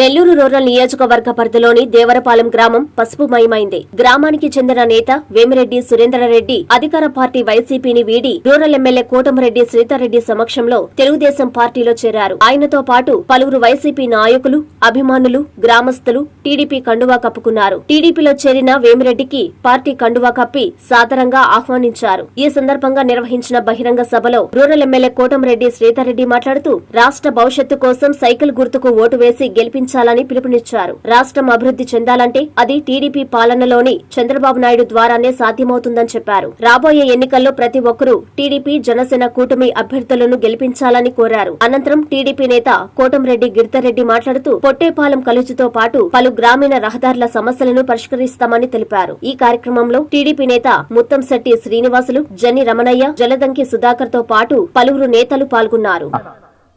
Nellore rural నియోజకవర్గ పరిధిలోని దేవరపాలెం గ్రామం పసుపుమయమైంది. గ్రామానికి చెందిన నేత వేమిరెడ్డి సురేంద్రరెడ్డి అధికార పార్టీ వైసీపీని వీడి రూరల్ ఎమ్మెల్యే కోటమిరెడ్డి శ్రీతారెడ్డి సమక్షంలో తెలుగుదేశం పార్టీలో చేరారు. ఆయనతో పాటు పలువురు వైసీపీ నాయకులు అభిమానులు గ్రామస్తులు టీడీపీ కండువా కప్పుకున్నారు. టీడీపీలో చేరిన వేమిరెడ్డికి పార్టీ కండువా కప్పి సాదరంగా ఆహ్వానించారు. ఈ సందర్భంగా నిర్వహించిన బహిరంగ సభలో రూరల్ ఎమ్మెల్యే కోటమిరెడ్డి శ్రీతారెడ్డి మాట్లాడుతూ రాష్ట్ర భవిష్యత్తు కోసం సైకిల్ గుర్తుకు ఓటు వేసి గెలిపించాలని పిలుపునిచ్చారు. రాష్ట్రం అభివృద్ధి చెందాలంటే అది టీడీపీ పాలనలోని చంద్రబాబు నాయుడు ద్వారానే సాధ్యమవుతుందని చెప్పారు. రాబోయే ఎన్నికల్లో ప్రతి ఒక్కరూ టీడీపీ జనసేన కూటమి అభ్యర్థులను గెలిపించాలని కోరారు. అనంతరం టీడీపీ నేత కోటంరెడ్డి గిరిధర్రెడ్డి మాట్లాడుతూ పొట్టేపాలెం కలుజుతో పాటు పలు గ్రామీణ రహదారుల సమస్యలను పరిష్కరిస్తామని తెలిపారు. ఈ కార్యక్రమంలో టీడీపీ నేత ముత్తంశెట్టి శ్రీనివాసులు జని రమణయ్య జలదంకి సుధాకర్తో పాటు పలువురు నేతలు పాల్గొన్నారు.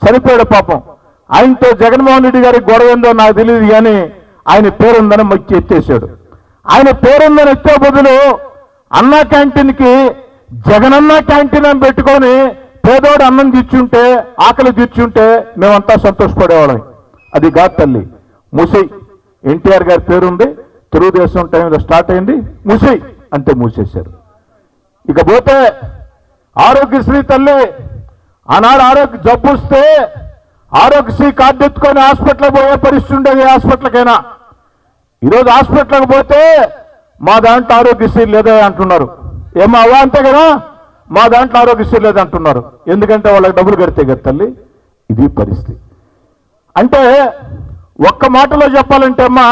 చనిపోయాడు పాపం. ఆయనతో జగన్మోహన్ రెడ్డి గారి గొడవ ఏందో నాకు తెలియదు కానీ ఆయన పేరుందని మొక్కి ఎత్తేసాడు. ఆయన పేరుందని ఎత్తే బదులు అన్నా క్యాంటీన్కి జగనన్న క్యాంటీన్ అని పెట్టుకొని పేదోడు అన్నం తెచ్చుంటే ఆకలి తెచ్చుంటే మేమంతా సంతోషపడేవాళ్ళం. అది కాదు తల్లి ముసై ఎన్టీఆర్ గారి పేరుంది తెలుగుదేశం టైంలో స్టార్ట్ అయింది ముసై అంతే మూసేశారు. ఇకపోతే ఆరోగ్యశ్రీ తల్లి ఆనాడు ఆరోగ్య జబ్బు వస్తే ఆరోగ్యశ్రీ కార్డు ఎత్తుకొని హాస్పిటల్ పోయే పరిస్థితి ఉండేది హాస్పిటల్కైనా. ఈరోజు హాస్పిటల్కి పోతే మా దాంట్లో ఆరోగ్యశ్రీ లేదే అంటున్నారు. ఏమో అవ్వా అంతే కదా? మా దాంట్లో ఆరోగ్యశ్రీ లేదంటున్నారు ఎందుకంటే వాళ్ళకి డబ్బులు కడితే కదా తల్లి? ఇది పరిస్థితి. అంటే ఒక్క మాటలో చెప్పాలంటే అమ్మా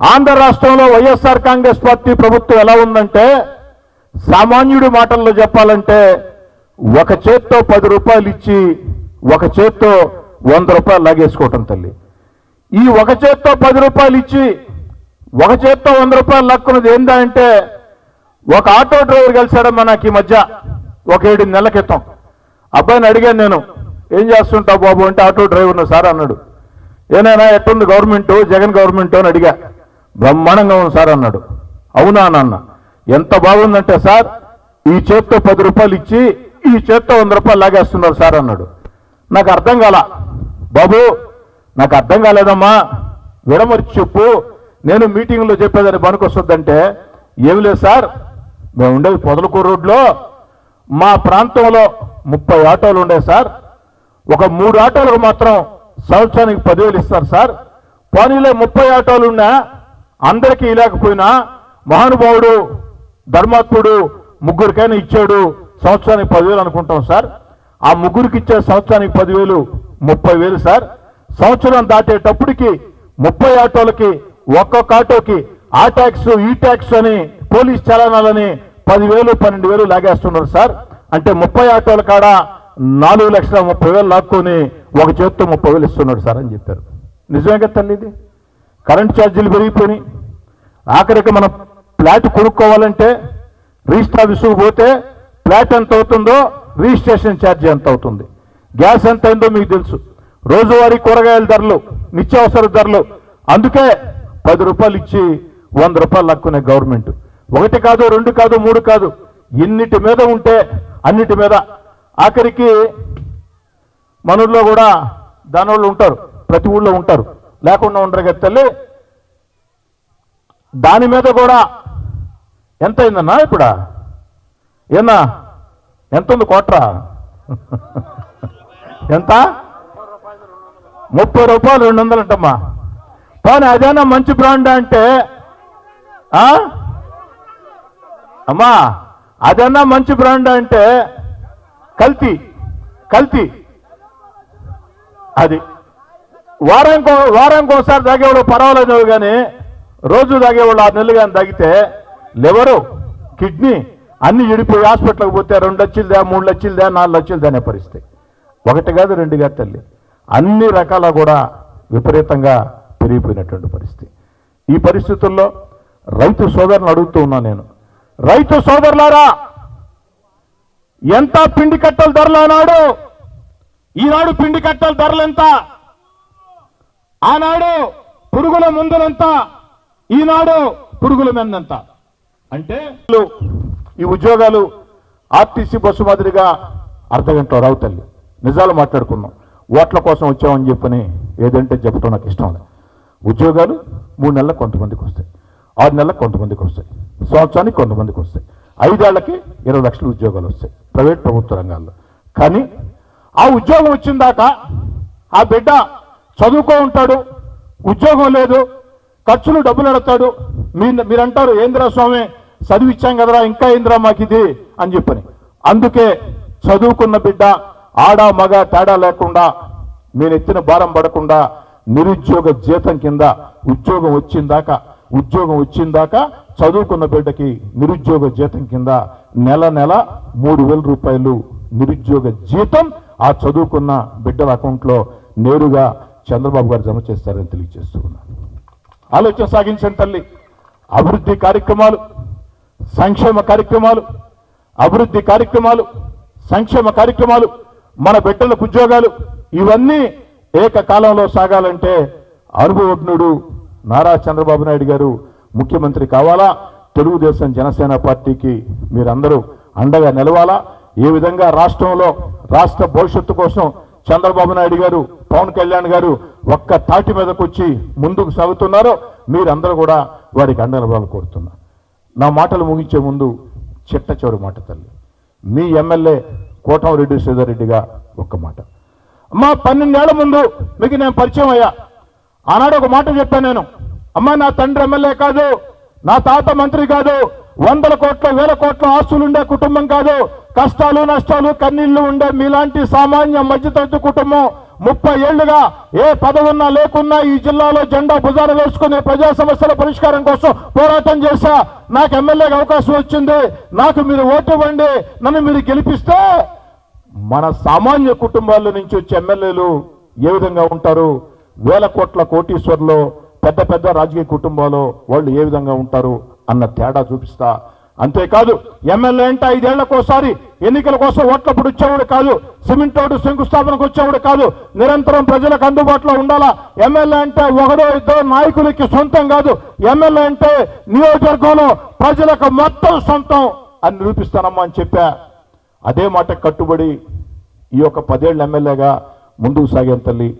ఆంధ్ర రాష్ట్రంలో వైఎస్ఆర్ కాంగ్రెస్ పార్టీ ప్రభుత్వం ఎలా ఉందంటే సామాన్యుడి మాటల్లో చెప్పాలంటే ఒక చేత్తో పది రూపాయలు ఇచ్చి ఒక చేత్తో వంద రూపాయలు లాగేసుకోవటం తల్లి. ఈ ఒక చేత్తో పది రూపాయలు ఇచ్చి ఒక చేత్తో వంద రూపాయలు లాక్కున్నది ఏందా అంటే ఒక ఆటో డ్రైవర్ కలిశాడమ్మా నాకు ఈ మధ్య ఒక ఏడు నెలల క్రితం. అబ్బాయిని అడిగాను నేను ఏం చేస్తుంటావు బాబు? అంటే ఆటో డ్రైవర్ను సార్ అన్నాడు. ఏనైనా ఎట్టుంది గవర్నమెంట్? జగన్ గవర్నమెంట్? అని అడిగా. బ్రహ్మాండంగా ఉంది సార్ అన్నాడు. అవునా నాన్న? ఎంత బాగుందంటే సార్ ఈ చేత్తో పది రూపాయలు ఇచ్చి ఈ చేత్తో వంద రూపాయలు లాగేస్తున్నారు సార్ అన్నాడు. నాకు అర్థం కాల. బాబు నాకు అర్థం కాలేదమ్మా. విడమర్చి చెప్పు. నేను మీటింగ్లో చెప్పేదని పనికొస్తుందంటే ఏమి లేదు సార్. మేము ఉండేది పొదలకూరు రోడ్లో. మా ప్రాంతంలో ముప్పై ఆటోలు ఉండే సార్. ఒక మూడు ఆటోలకు మాత్రం సంవత్సరానికి పదివేలు ఇస్తారు సార్. పోనీలో ముప్పై ఆటోలు ఉన్నా అందరికీ ఇలాకపోయినా మహానుభావుడు ధర్మాత్ముడు ముగ్గురికైనా ఇచ్చాడు. సంవత్సరానికి పదివేలు అనుకుంటాం సార్. ఆ ముగ్గురికి ఇచ్చే సంవత్సరానికి పదివేలు ముప్పై వేలు సార్. సంవత్సరం దాటేటప్పటికి ముప్పై ఆటోలకి ఒక్కొక్క ఆటోకి ఆ ట్యాక్స్ ఈ ట్యాక్స్ అని పోలీస్ చలనాలని పదివేలు పన్నెండు వేలు లాగేస్తున్నారు సార్. అంటే ముప్పై ఆటోల కాడ నాలుగు లక్షల ముప్పై వేలు లాక్కొని ఒక చేత్తో ముప్పై వేలు ఇస్తున్నాడు సార్ అని చెప్పారు. నిజమేగా తల్లి ఇది? కరెంట్ ఛార్జీలు పెరిగిపోయినాయి. ఆఖరికి మనం ఫ్లాట్ కొనుక్కోవాలంటే రిజిస్టర్ ఆఫీసుకు పోతే ఫ్లాట్ ఎంత అవుతుందో రిజిస్ట్రేషన్ ఛార్జీ ఎంత అవుతుంది? గ్యాస్ ఎంత అయిందో మీకు తెలుసు. రోజువారీ కూరగాయల ధరలు నిత్యావసర ధరలు. అందుకే పది రూపాయలు ఇచ్చి వంద రూపాయలు లక్కునే గవర్నమెంట్. ఒకటి కాదు రెండు కాదు మూడు కాదు. ఎన్నిటి మీద ఉంటే అన్నిటి మీద. ఆఖరికి మన ఊళ్ళో కూడా దానివాళ్ళు ఉంటారు ప్రతి ఊళ్ళో ఉంటారు. లేకుండా ఉండరు కదా తల్లి. దాని మీద కూడా ఎంత అయిందన్నా ఇప్పుడు? ఏనా ఎంత ఉంది కోట్రా? ఎంత? ముప్పై రూపాయలు రెండు వందలు అంటమ్మా. పోనీ అదేనా మంచి బ్రాండ్ అంటే? అమ్మా అదన్నా మంచి బ్రాండ్ అంటే? కల్తీ కల్తీ. అది. వారానికి వారానికి ఒకసారి తాగేవాడు పర్వాలేదు కానీ రోజు తాగేవాళ్ళు ఆరు నెలలు కానీ తాగితే లివరు కిడ్నీ అన్ని విడిపోయి హాస్పిటల్కి పోతే రెండు లక్షలదా మూడు లక్షలదా నాలుగు లక్షలదా అనే పరిస్థితి. ఒకటి కాదు రెండు కాదు తల్లి. అన్ని రకాల కూడా విపరీతంగా పెరిగిపోయినటువంటి పరిస్థితి. ఈ పరిస్థితుల్లో రైతు సోదరులను అడుగుతూ ఉన్నా నేను రైతు సోదరులారా ఎంత పిండి కట్టల ధరలు ఆనాడు? ఈనాడు పిండి కట్టల ధరలు ఎంత? ఆనాడు పురుగుల మందులంత ఈనాడు పురుగుల మందంత అంటే ఈ ఉద్యోగాలు ఆర్టీసీ బస్సు మాదిరిగా అర్ధగంటలో రావు తల్లి. నిజాలు మాట్లాడుకున్నాం ఓట్ల కోసం వచ్చామని చెప్పని ఏదంటే చెప్పడం నాకు ఇష్టం లేదు. ఉద్యోగాలు మూడు నెలలకు కొంతమందికి వస్తాయి. ఆరు నెలలకు కొంతమందికి వస్తాయి. సంవత్సరానికి కొంతమందికి వస్తాయి. ఐదేళ్ళకి ఇరవై లక్షల ఉద్యోగాలు వస్తాయి. ప్రైవేట్ ప్రభుత్వ రంగాల్లో. కానీ ఆ ఉద్యోగం వచ్చిన దాకా ఆ బిడ్డ చదువుకో ఉంటాడు ఉద్యోగం లేదు ఖర్చులు డబ్బులు అడతాడు మీ మీరంటారు ఏంద్రా స్వామి చదివిచ్చాం కదరా ఇంకా ఏందిరా మాకు ఇది అని చెప్పని. అందుకే చదువుకున్న బిడ్డ ఆడ మగ తేడా లేకుండా నేను ఎత్తిన భారం పడకుండా నిరుద్యోగ జీతం కింద ఉద్యోగం వచ్చిందాకా ఉద్యోగం వచ్చిందాకా చదువుకున్న బిడ్డకి నిరుద్యోగ జీతం కింద నెల నెల మూడు వేల రూపాయలు నిరుద్యోగ జీతం ఆ చదువుకున్న బిడ్డల అకౌంట్లో నేరుగా చంద్రబాబు గారు జమ చేస్తారని తెలియజేస్తూ ఉన్నాను. ఆలోచన సాగించండి తల్లి. అభివృద్ధి కార్యక్రమాలు సంక్షేమ కార్యక్రమాలు అభివృద్ధి కార్యక్రమాలు సంక్షేమ కార్యక్రమాలు మన బిడ్డలకు ఉద్యోగాలు ఇవన్నీ ఏకకాలంలో సాగాలంటే అనుభవజ్ఞుడు నారా చంద్రబాబు నాయుడు గారు ముఖ్యమంత్రి కావాలా? తెలుగుదేశం జనసేన పార్టీకి మీరందరూ అండగా నిలవాలా? ఏ విధంగా రాష్ట్రంలో రాష్ట్ర భవిష్యత్తు కోసం చంద్రబాబు నాయుడు గారు పవన్ కళ్యాణ్ గారు ఒక్క తాటి మీదకు వచ్చి ముందుకు సాగుతున్నారో మీరందరూ కూడా వారికి అండ కోరుతున్నారు నా మాటలు ముగించే ముందు చిట్ట చివరి మాట తల్లి. మీ ఎమ్మెల్యే కోటంరెడ్డి శ్రీధర్రెడ్డిగా ఒక్క మాట. అమ్మా పన్నెండేళ్ళ ముందు మీకు నేను పరిచయం అయ్యా. ఆనాడు ఒక మాట చెప్పాను నేను. అమ్మా నా తండ్రి ఎమ్మెల్యే కాదు నా తాత మంత్రి కాదు వందల కోట్ల వేల కోట్ల ఆస్తులు ఉండే కుటుంబం కాదు కష్టాలు నష్టాలు కన్నీళ్ళు ఉండే మీలాంటి సామాన్య మధ్యతరగతి కుటుంబం ముప్పై ఏళ్ళుగా ఏ పదవున్నా లేకున్నా ఈ జిల్లాలో జెండా భుజాలు వేసుకుని ప్రజా సమస్యల పరిష్కారం కోసం పోరాటం చేశా. నాకు ఎమ్మెల్యేగా అవకాశం వచ్చింది. నాకు మీరు ఓటు ఇవ్వండి. నన్ను మీరు గెలిపిస్తే మన సామాన్య కుటుంబాల నుంచి వచ్చే ఎమ్మెల్యేలు ఏ విధంగా ఉంటారు? వేల కోట్ల కోటీశ్వర్లో పెద్ద పెద్ద రాజకీయ కుటుంబాలు వాళ్ళు ఏ విధంగా ఉంటారు? అన్న తేడా చూపిస్తా. అంతేకాదు ఎమ్మెల్యే అంటే ఐదేళ్ళకోసారి ఎన్నికల కోసం ఓట్లప్పుడు వచ్చేవాడు కాదు సిమెంట్ రోడ్డు శంకుస్థాపనకు వచ్చేవాడు కాదు నిరంతరం ప్రజలకు అందుబాటులో ఉండాలా? ఎమ్మెల్యే అంటే ఒకడో ఇద్దరు నాయకులకి సొంతం కాదు ఎమ్మెల్యే అంటే నియోజకవర్గంలో ప్రజలకు మొత్తం సొంతం అని నిరూపిస్తానమ్మా అని చెప్పా. అదే మాట కట్టుబడి ఈ యొక్క పదేళ్ళ ఎమ్మెల్యేగా ముందుకు సాగాను తల్లి.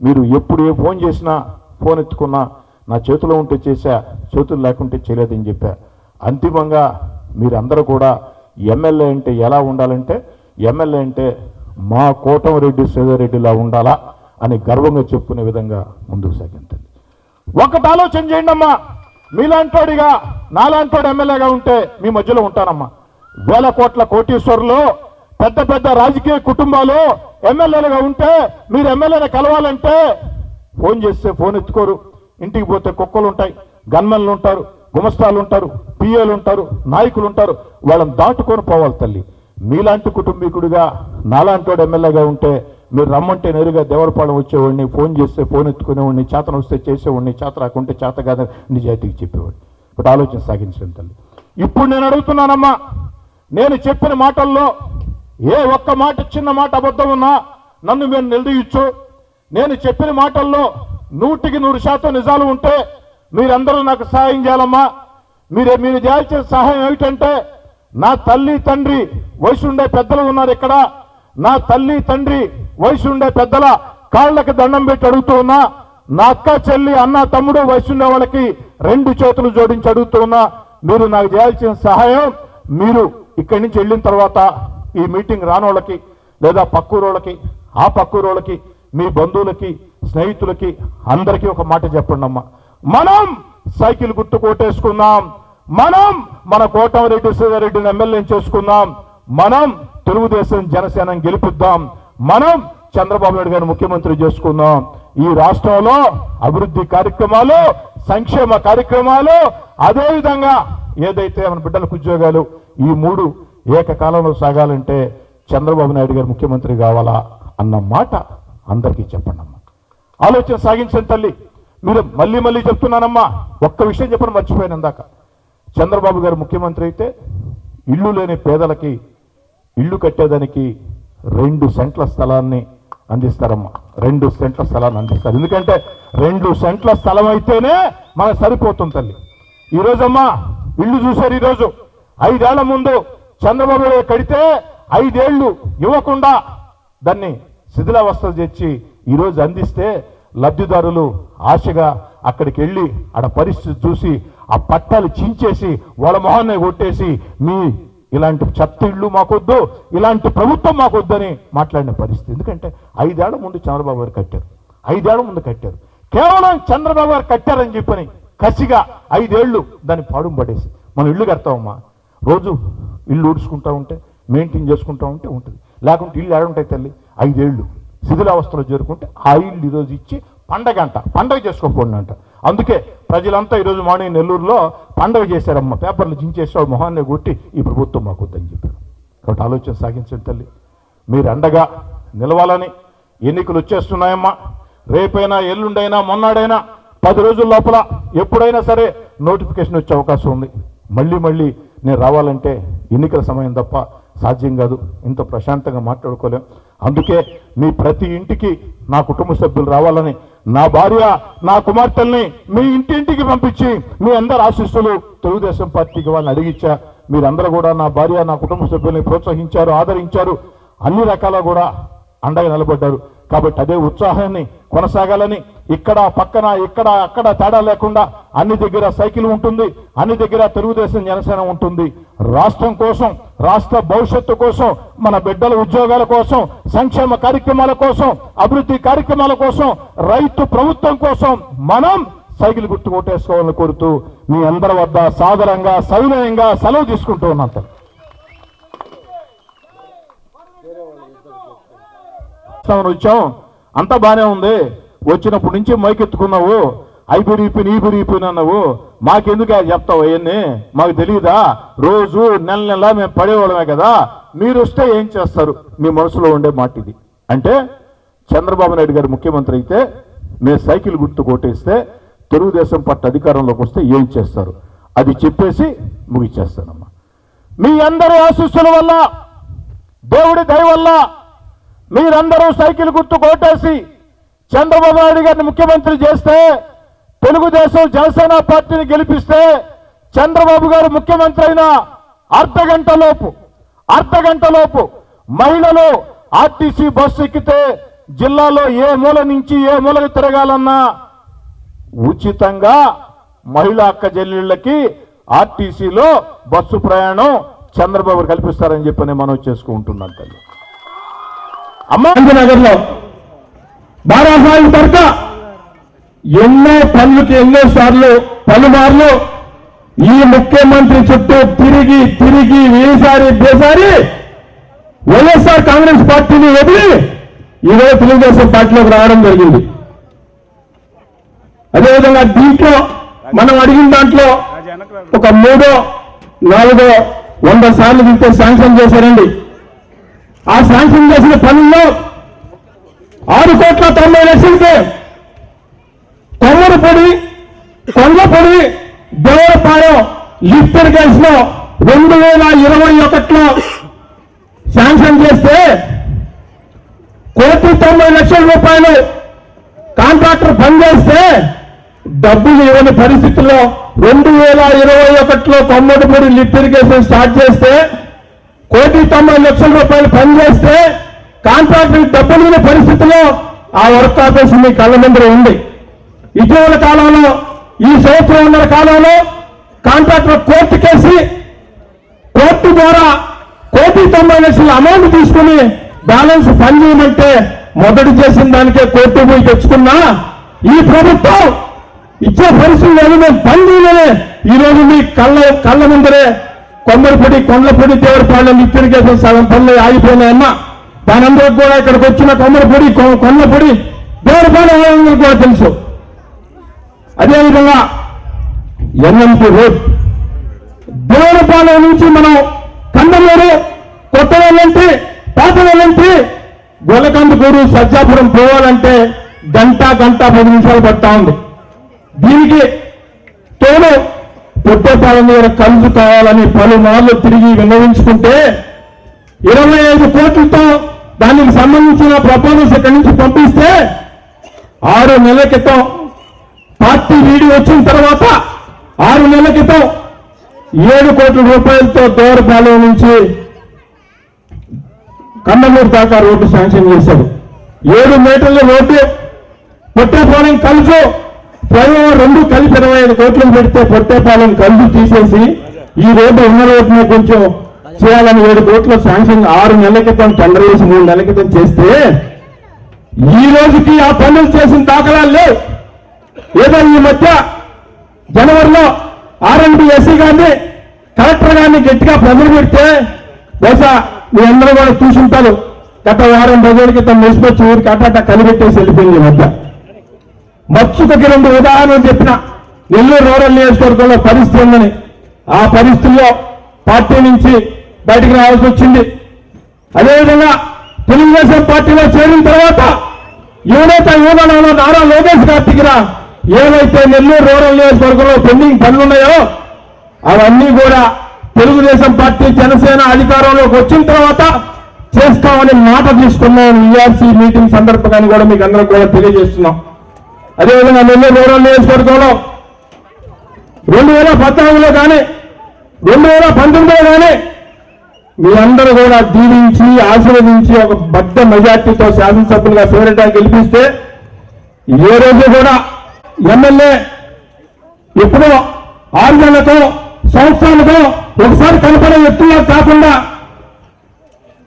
మీరు ఎప్పుడు ఏ ఫోన్ చేసినా ఫోన్ ఎత్తుకున్నా నా చేతిలో ఉంటే చేశా చేతులు లేకుంటే చేయలేదని చెప్పా. అంతిమంగా మీరందరూ కూడా ఎమ్మెల్యే అంటే ఎలా ఉండాలంటే ఎమ్మెల్యే అంటే మా కోటమిరెడ్డి శ్రీధర్రెడ్డిలా ఉండాలా అని గర్వంగా చెప్పుకునే విధంగా ముందుకు సాగింది ఒకటి ఆలోచన చేయండి అమ్మా. మీలాంటోడిగా నాలాంటోడు ఎమ్మెల్యేగా ఉంటే మీ మధ్యలో ఉంటానమ్మా. వేల కోట్ల కోటీశ్వరులు పెద్ద పెద్ద రాజకీయ కుటుంబాలు ఎమ్మెల్యేలుగా ఉంటే మీరు ఎమ్మెల్యేని కలవాలంటే ఫోన్ చేస్తే ఫోన్ ఎత్తుకోరు. ఇంటికి పోతే కుక్కలు ఉంటాయి గన్మెన్లు ఉంటారు గుమస్తాలు ఉంటారు పిఏలు ఉంటారు నాయకులు ఉంటారు వాళ్ళని దాటుకొని పోవాలి తల్లి. మీలాంటి కుటుంబీకుడిగా నాలాంటోడు ఎమ్మెల్యేగా ఉంటే మీరు రమ్మంటే నేరుగా దేవరపాలెం వచ్చేవాడిని ఫోన్ చేస్తే ఫోన్ ఎత్తుకునేవాడిని చేతన వస్తే చేసేవాడిని చేత రాకుంటే చేత కాదని నిజాయితీకి చెప్పేవాడిని ఒకటి ఆలోచన సాగించండి తల్లి. ఇప్పుడు నేను అడుగుతున్నానమ్మా నేను చెప్పిన మాటల్లో ఏ ఒక్క మాట చిన్న మాట అబద్ధం ఉన్నా నన్ను మీరు నిలదీయచ్చు. నేను చెప్పిన మాటల్లో నూటికి నూరు శాతం నిజాలు ఉంటే మీరందరూ నాకు సహాయం చేయాలమ్మా. మీరు మీరు చేయాల్సిన సహాయం ఏమిటంటే నా తల్లి తండ్రి వయసు ఉండే పెద్దలు ఉన్నారు ఇక్కడ. నా తల్లి తండ్రి వయసు ఉండే పెద్దల కాళ్ళకి దండం పెట్టి అడుగుతూ ఉన్నా. నా అక్క చెల్లి అన్న తమ్ముడు వయసు ఉండే వాళ్ళకి రెండు చేతులు జోడించి అడుగుతూ ఉన్నా. మీరు నాకు చేయాల్సిన సహాయం మీరు ఇక్కడి నుంచి వెళ్ళిన తర్వాత ఈ మీటింగ్ రానోళ్ళకి లేదా పక్కూరోళ్ళకి ఆ పక్కూరోళ్ళకి మీ బంధువులకి స్నేహితులకి అందరికీ ఒక మాట చెప్పండి అమ్మా మనం సైకిల్ గుర్తు కోటేసుకుందాం మనం మన కోటమిరెడ్డి సుధారెడ్డిని ఎమ్మెల్యేని చేసుకుందాం. మనం తెలుగుదేశం జనసేన గెలిపిద్దాం. మనం చంద్రబాబు నాయుడు గారిని ముఖ్యమంత్రి చేసుకుందాం. ఈ రాష్ట్రంలో అభివృద్ధి కార్యక్రమాలు సంక్షేమ కార్యక్రమాలు అదే విధంగా ఏదైతే మన బిడ్డలకు ఉద్యోగాలు ఈ మూడు ఏకకాలంలో సాగాలంటే చంద్రబాబు నాయుడు గారు ముఖ్యమంత్రి కావాలా అన్న మాట అందరికీ చెప్పండి అమ్మా ఆలోచన సాగించండి తల్లి. మీరు మళ్ళీ మళ్ళీ చెప్తున్నానమ్మా. ఒక్క విషయం చెప్పడం మర్చిపోయాను ఇందాక. చంద్రబాబు గారు ముఖ్యమంత్రి అయితే ఇల్లు లేని పేదలకి ఇల్లు కట్టేదానికి రెండు సెంట్ల స్థలాన్ని అందిస్తారమ్మా. రెండు సెంట్ల స్థలాన్ని అందిస్తారు. ఎందుకంటే రెండు సెంట్ల స్థలం అయితేనే మనకు సరిపోతుంది తల్లి. ఈరోజమ్మా ఇల్లు చూశారు ఈరోజు. ఐదేళ్ళ ముందు చంద్రబాబు కడితే ఐదేళ్ళు ఇవ్వకుండా దాన్ని శిథిలావస్థలు తెచ్చి ఈరోజు అందిస్తే లబ్ధిదారులు ఆశగా అక్కడికి వెళ్ళి ఆడ పరిస్థితి చూసి ఆ పట్టాలు చించేసి వాళ్ళ మొహాన్ని కొట్టేసి మీ ఇలాంటి చెత్త ఇళ్ళు మాకొద్దు ఇలాంటి ప్రభుత్వం మాకొద్దని మాట్లాడిన పరిస్థితి. ఎందుకంటే ఐదేళ్ళ ముందు చంద్రబాబు గారు కట్టారు. ఐదేళ్ళ ముందు కట్టారు. కేవలం చంద్రబాబు గారు కట్టారని చెప్పని కసిగా ఐదేళ్ళు దాన్ని పాడుం పడేసి మనం ఇల్లు కడతామమ్మా. రోజు ఇల్లు ఊడ్చుకుంటా ఉంటే మెయింటైన్ చేసుకుంటా ఉంటే ఉంటుంది. లేకుంటే ఇల్లు ఏడుంటాయి తల్లి. ఐదేళ్ళు శిథిలావస్థలో చేరుకుంటే ఆ ఇల్లు ఈరోజు ఇచ్చి పండగ అంట. పండగ చేసుకోకూడదు అంట. అందుకే ప్రజలంతా ఈరోజు మార్నింగ్ నెల్లూరులో పండగ చేశారమ్మ. పేపర్లు చించేసావు మొహాన్ని కొట్టి ఈ ప్రభుత్వం మాకు వద్దని చెప్పారు. కాబట్టి ఆలోచన సాగించండి తల్లి. మీరు అండగా నిలవాలని ఎన్నికలు వచ్చేస్తున్నాయమ్మా. రేపైనా ఎల్లుండైనా మొన్నాడైనా పది రోజుల లోపల ఎప్పుడైనా సరే నోటిఫికేషన్ వచ్చే అవకాశం ఉంది. మళ్ళీ మళ్ళీ నేను రావాలంటే ఎన్నికల సమయం తప్ప సాధ్యం కాదు. ఇంత ప్రశాంతంగా మాట్లాడుకోలేం. అందుకే మీ ప్రతి ఇంటికి నా కుటుంబ సభ్యులు రావాలని నా భార్య నా కుమార్తెల్ని మీ ఇంటింటికి పంపించి మీ అందరు ఆశిస్సులు తెలుగుదేశం పార్టీకి వాళ్ళని అడిగిచ్చా. మీరందరూ కూడా నా భార్య నా కుటుంబ సభ్యుల్ని ప్రోత్సహించారు ఆదరించారు. అన్ని రకాల కూడా అండగా నిలబడ్డారు. కాబట్టి అదే ఉత్సాహాన్ని కొనసాగాలని ఇక్కడ పక్కన ఇక్కడ అక్కడ తేడా లేకుండా అన్ని దగ్గర సైకిల్ ఉంటుంది అన్ని దగ్గర తెలుగుదేశం జనసేన ఉంటుంది. రాష్ట్రం కోసం రాష్ట్ర భవిష్యత్తు కోసం మన బిడ్డల ఉద్యోగాల కోసం సంక్షేమ కార్యక్రమాల కోసం అభివృద్ధి కార్యక్రమాల కోసం రైతు ప్రభుత్వం కోసం మనం సైకిల్ గుర్తు కొట్టేసుకోవాలని కోరుతూ మీ అందరి వద్ద సాదరంగా సవినయంగా సెలవు తీసుకుంటూ ఉన్నాం అంత వచ్చాం. అంతా బానే ఉంది. వచ్చినప్పటి నుంచి మైకెత్తుకున్నావు. ఐబిరిపిని ఈబిరిపిని అన్నావు. మాకెందుకు అది చెప్తావు అవన్నీ? మాకు తెలియదా రోజు నెల నెల మేము పడేవాళ్ళమే కదా. మీరు వస్తే ఏం చేస్తారు? మీ మనసులో ఉండే మాట ఇది. అంటే చంద్రబాబు నాయుడు గారు ముఖ్యమంత్రి అయితే మేము సైకిల్ గుర్తు కొట్టేస్తే తెలుగుదేశం పార్టీ అధికారంలోకి వస్తే ఏం చేస్తారు? అది చెప్పేసి ముగిచ్చేస్తానమ్మా. మీ అందరి ఆశీస్సుల వల్ల దేవుడి దయ వల్ల మీరందరూ సైకిల్ గుర్తు కొట్టేసి చంద్రబాబు నాయుడు గారిని ముఖ్యమంత్రి చేస్తే తెలుగుదేశం జనసేన పార్టీని గెలిపిస్తే చంద్రబాబు గారు ముఖ్యమంత్రి అయిన అర్ధ గంట లోపు అర్ధ లోపు మహిళలు ఆర్టీసీ బస్సు ఎక్కితే జిల్లాలో ఏ మూల నుంచి ఏ మూలకు తిరగాలన్నా ఉచితంగా మహిళా అక్క చెల్లెళ్ళకి ఆర్టీసీలో బస్సు ప్రయాణం చంద్రబాబు కల్పిస్తారని చెప్పి నేను మనం చేసుకుంటున్నాం తల్లి. అమ్మా! లో బారాసాయి ఎన్నో పనులకి ఎన్నో సార్లు పలుమార్లు ఈ ముఖ్యమంత్రి చుట్టూ తిరిగి తిరిగి వేసారి బేసారి వైఎస్ఆర్ కాంగ్రెస్ పార్టీని వదిలి ఈరోజు తెలుగుదేశం పార్టీలోకి రావడం జరిగింది. అదేవిధంగా దీంట్లో మనం అడిగిన దాంట్లో ఒక మూడో నాలుగో వంద సార్లు దీంతో శాంక్షన్ చేశారండి. ఆ శాంక్షన్ చేసిన పనుల్లో ఆరు కోట్ల తొంభై లక్షలకి కొమ్మరపొడి కొండపొడి దేవరపాలెం లిఫ్ట్ ఇరిగేషన్ రెండు వేల ఇరవై ఒకటిలో శాంక్షన్ చేస్తే కోటి తొంభై లక్షల రూపాయలు కాంట్రాక్టర్ పనిచేస్తే డబ్బులు ఇవ్వని పరిస్థితుల్లో రెండు వేల ఇరవై ఒకటిలో కొమ్మడిపూడి లిఫ్ట్ ఇరిగేషన్ స్టార్ట్ చేస్తే కోటి తొంభై లక్షల రూపాయలు పనిచేస్తే కాంట్రాక్టర్ డబ్బులు ఇవ్వని పరిస్థితిలో ఆ వర్క్ ఆఫీస్ మీ కళ్ళ ముందర ఉంది. ఇటీవల కాలంలో ఈ సంవత్సరంన్నర కాలంలో కాంట్రాక్టర్ కోర్టు కేసి కోర్టు ద్వారా కోటి తొంభై లక్షల అమౌంట్ తీసుకుని బ్యాలెన్స్ ఫండ్ చేయమంటే మొదటి చేసిన దానికే కోర్టు పోయి తెచ్చుకున్నా ఈ ప్రభుత్వం ఇచ్చే పరిస్థితులు లేదు మేము పని చేయలేదే. ఈ మీ కళ్ళ కళ్ళ ముందరే కొమ్మరిపొడి కొండలపొడి దేవరపాలెం ఇప్పటికేసం సగం పనులు ఆగిపోయినాయన్నా దానందరికి కూడా ఇక్కడికి వచ్చిన కొమ్మరిపొడి కొ- కొండలపొడి దేవరపాలెం కూడా తెలుసు. అదేవిధంగా ఎన్ఎంపీ రోడ్ దేవరపాలెం నుంచి మనం కందమూరు కొత్త వెళ్ళంటి పాత వెళ్ళంటి గొల్లకందుకూరు సజ్జాపురం పోవాలంటే గంట గంట పది నిమిషాలు పడతా ఉంది. దీనికి తోడు పొట్టేపాలెం దగ్గర కలుసు కావాలని పలుమార్లు తిరిగి విన్నవించుకుంటే ఇరవై ఐదు కోట్లతో దానికి సంబంధించిన ప్రపోజల్స్ ఇక్కడి నుంచి పంపిస్తే ఆరు నెలల క్రితం పార్టీ వీడి వచ్చిన తర్వాత ఆరు నెలల క్రితం ఏడు కోట్ల రూపాయలతో దోరపాలెం నుంచి కన్నమూరు దాకా రోడ్డు శాంక్షన్ చేశారు. ఏడు మీటర్ల రోడ్డు పొట్టేపాలెం కలుసు ఫ్లైఓవర్ రెండు కలిపి ఇరవై ఐదు కోట్లు పెడితే పొట్టేపాలెం కలుసు తీసేసి ఈ రోడ్డు ఉన్న రోడ్డుని కొంచెం చేయాలని ఏడు కోట్ల శాంక్షన్ ఆరు నెలల క్రితం టెండర్ వేసి మూడు నెలల క్రితం చేస్తే ఈ రోజుకి ఆ పనులు చేసిన దాఖలాలు లేవు. ఏదో ఈ మధ్య జనవరిలో ఆర్ఎండ్బి ఎస్సీ గారిని కలెక్టర్ గారిని గట్టిగా ప్రజలు పెడితే బహుశా మీ అందరూ కూడా చూసుంటారు. గత వారం రోజుల క్రితం నిష్పచ్చి ఊరికి అట్ట కనిపెట్టేసి వెళ్ళిపోయింది ఈ మధ్య. మచ్చుకకి రెండు ఉదాహరణలు చెప్పిన నెల్లూరు రూరల్ నియోజకవర్గంలో పరిస్థితి ఉందని ఆ పరిస్థితుల్లో పార్టీ నుంచి బయటికి రావాల్సి వచ్చింది. అదేవిధంగా తెలుగుదేశం పార్టీలో చేరిన తర్వాత యువనేత యువగణంలో నారా లోకేష్ గారి దగ్గర ఏవైతే నెల్లూరు రూరల్ నియోజకవర్గంలో పెండింగ్ పనులున్నాయో అవన్నీ కూడా తెలుగుదేశం పార్టీ జనసేన అధికారంలోకి వచ్చిన తర్వాత చేస్తామని మాట తీసుకున్నాం ఈఆర్సీ మీటింగ్ సందర్భంగా కూడా మీకు అందరూ కూడా తెలియజేస్తున్నాం. అదేవిధంగా నెల్లూరు రూరల్ నియోజకవర్గంలో రెండు వేల పద్నాలుగులో కానీ రెండు వేల పంతొమ్మిదిలో కానీ మీ అందరూ కూడా దీవించి ఆశీర్వదించి ఒక బద్ద మెజార్టీతో శాసనసభ్యులుగా చేరడానికి గెలిపిస్తే ఏ రోజు కూడా ఎమ్మెల్యే ఎప్పుడో ఆరు నెలలతో సంవత్సరాలతో ఒకసారి కనపడే వ్యక్తుల్లో కాకుండా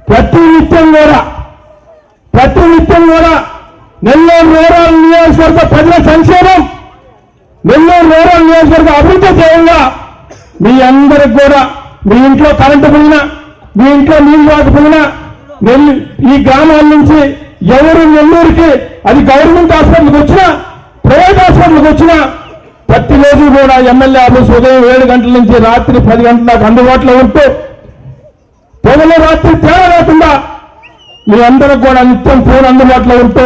ప్రతి నిత్యం కూడా ప్రతి నిత్యం కూడా నెల్లూరు రూరల్ నియోజకవర్గ ప్రజల సంక్షేమం నెల్లూరు రూరల్ నియోజకవర్గ అభివృద్ధి చేయంగా మీ అందరికి కూడా మీ ఇంట్లో కరెంటు పోయినా మీ ఇంట్లో నీళ్ళు రాకపోయినా ఈ గ్రామాల నుంచి ఎవరు నెల్లూరుకి అది గవర్నమెంట్ హాస్పిటల్కి వచ్చినా ప్రైవేట్ హాస్పిటల్కి వచ్చినా ప్రతిరోజు కూడా ఎమ్మెల్యే ఆఫీస్ ఉదయం ఏడు గంటల నుంచి రాత్రి పది గంటల దాకా అందుబాటులో ఉంటూ పొగలు రాత్రి తేడా లేకుండా మీ అందరికి కూడా నిత్యం ఫోన్ అందుబాటులో ఉంటూ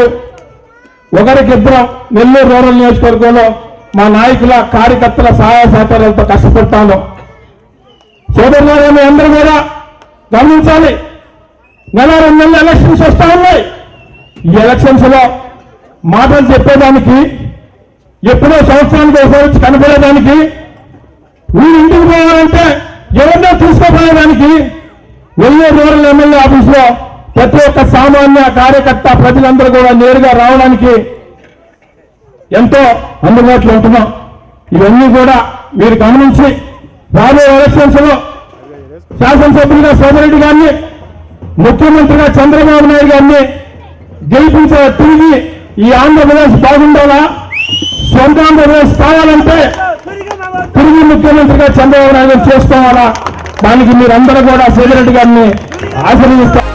ఒకరికిద్దరం నెల్లూరు రూరల్ నియోజకవర్గంలో మా నాయకుల కార్యకర్తల సహాయ సహకారాలతో కష్టపడతాను. సోదరులారా మీ అందరూ కూడా గమనించాలి. నెల రెండు నెలలు ఎలక్షన్స్ వస్తా ఉన్నాయి. ఈ ఎలక్షన్స్లో మాటలు చెప్పేదానికి ఎప్పుడో సంవత్సరానికి ఒకసారి వచ్చి కనపడేదానికి వీళ్ళు ఇంటికి పోవాలంటే ఎవరినో తీసుకోపోయేదానికి వెళ్ళే రూరల్ ఎమ్మెల్యే ఆఫీసులో ప్రతి ఒక్క సామాన్య కార్యకర్త ప్రజలందరూ కూడా నేరుగా రావడానికి ఎంతో అందుబాటులో ఉంటున్నాం. ఇవన్నీ కూడా మీరు గమనించి రాబోయే ఎలక్షన్స్లో శాసనసభ్యులుగా సోమరెడ్డి గారిని ముఖ్యమంత్రిగా చంద్రబాబు నాయుడు గారిని గెలిపించే తిరిగి ఈ ఆంధ్రప్రదేశ్ బాగుండాలా? సొంత కావాలంటే తిరిగి ముఖ్యమంత్రిగా చంద్రబాబు నాయుడు చేసుకోవాలా దానికి మీరందరూ కూడా సోమిరెడ్డి గారిని ఆశీర్వదిస్తారు